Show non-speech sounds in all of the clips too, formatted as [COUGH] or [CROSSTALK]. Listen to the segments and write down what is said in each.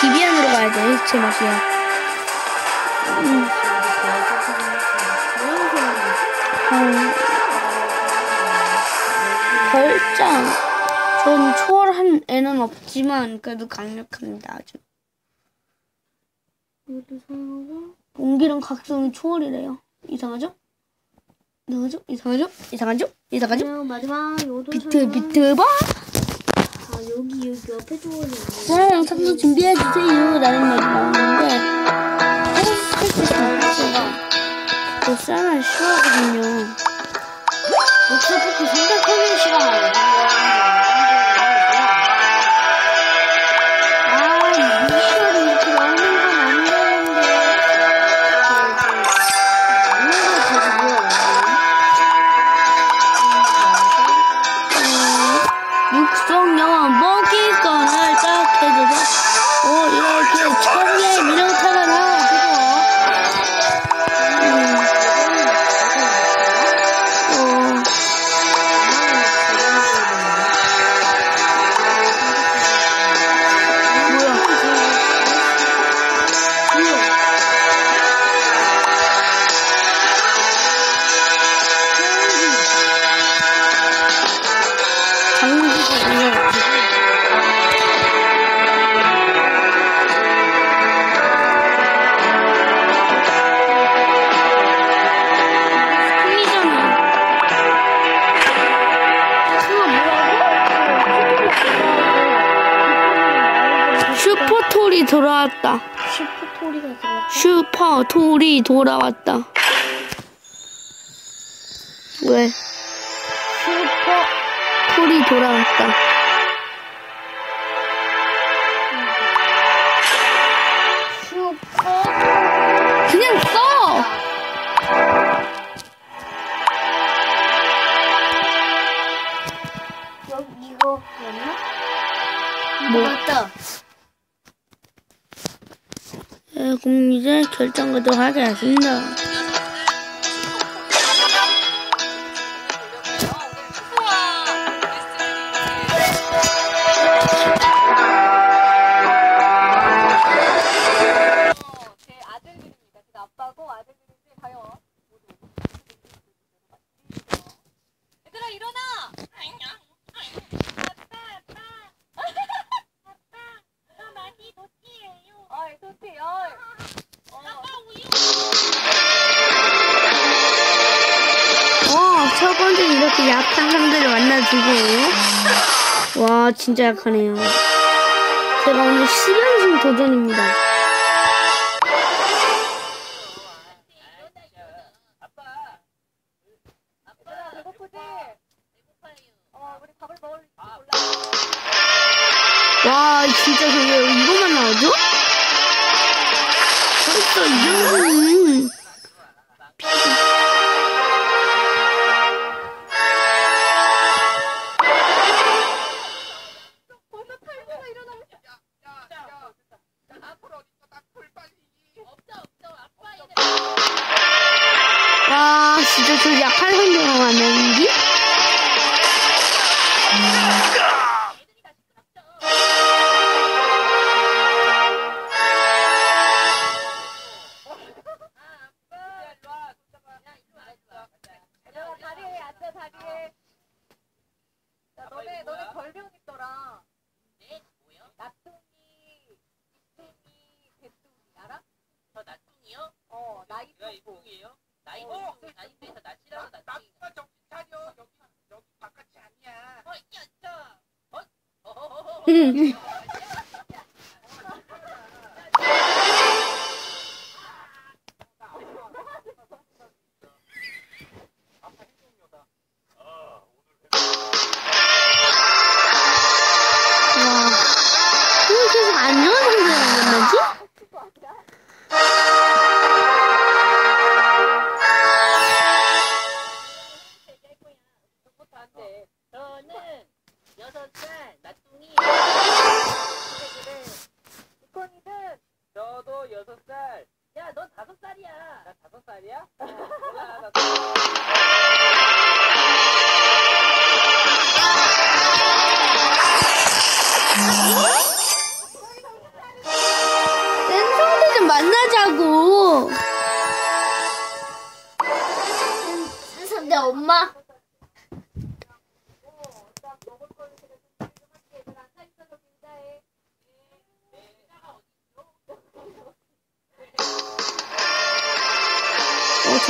비비안으로 가야 돼. 제 맛이야. 음, 음, 별장. 전 초월한 애는 없지만 그래도 강력합니다. 아주. 공기랑 각성이 초월이래요. 이상하죠? 이상하죠? 이상하죠? 이상하죠? 이상하죠? 그리고 마지막 요도 비트 비트 봐. 아 여기 여기 옆에 조언이 있네. 저랑 상수 준비해 주세요. 라는 말이 나 육성 영화 먹이건을 딱 해줘서 어 이렇게 천의 미령타가 나 돌아왔다. 슈퍼토리가 들어. 슈퍼톨이 돌아왔다. 왜? 슈퍼톨이 돌아왔다. 슈퍼. 그냥 써! 여기 이거였나? 뭐? 맞다. 네, 그럼 이제 결정하도록 하겠습니다. 첫 번째 이렇게 약한 상대를 만나주고. 와, 진짜 약하네요. 제가 오늘 10연승 도전입니다. 와, 진짜 저게 이것만 나오죠? 벌써 2연승. 엄 와, 진짜 저 약한 상대가 만나는지? 얘 어, 나이에서 낯이라고 나중이. 나가 정신 차려. 여기 여기 바깥이 아니야. 어, 이 앉아. 어, [LAUGHS]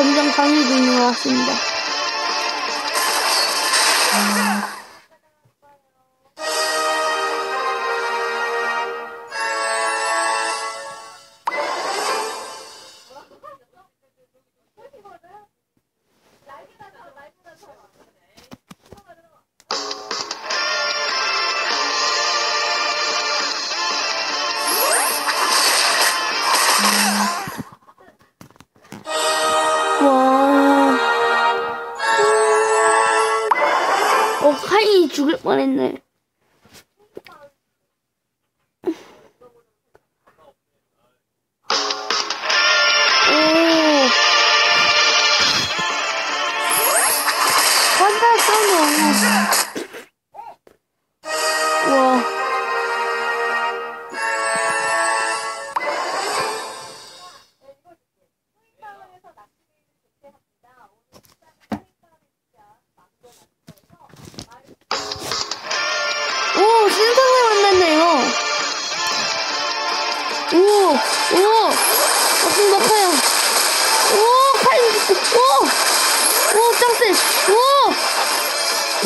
점점 강해지고 있는 것 같습니다. 와. 하이 죽을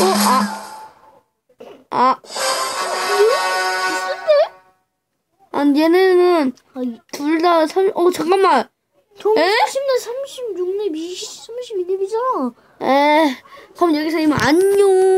오, 오, 아, 아, 비슷한데? 아, 얘네는 둘다 삼, 어, 잠깐만. 저 에? 30렙, 36렙, 20, 32렙이잖아. 에, 그럼 여기서 이만 안녕.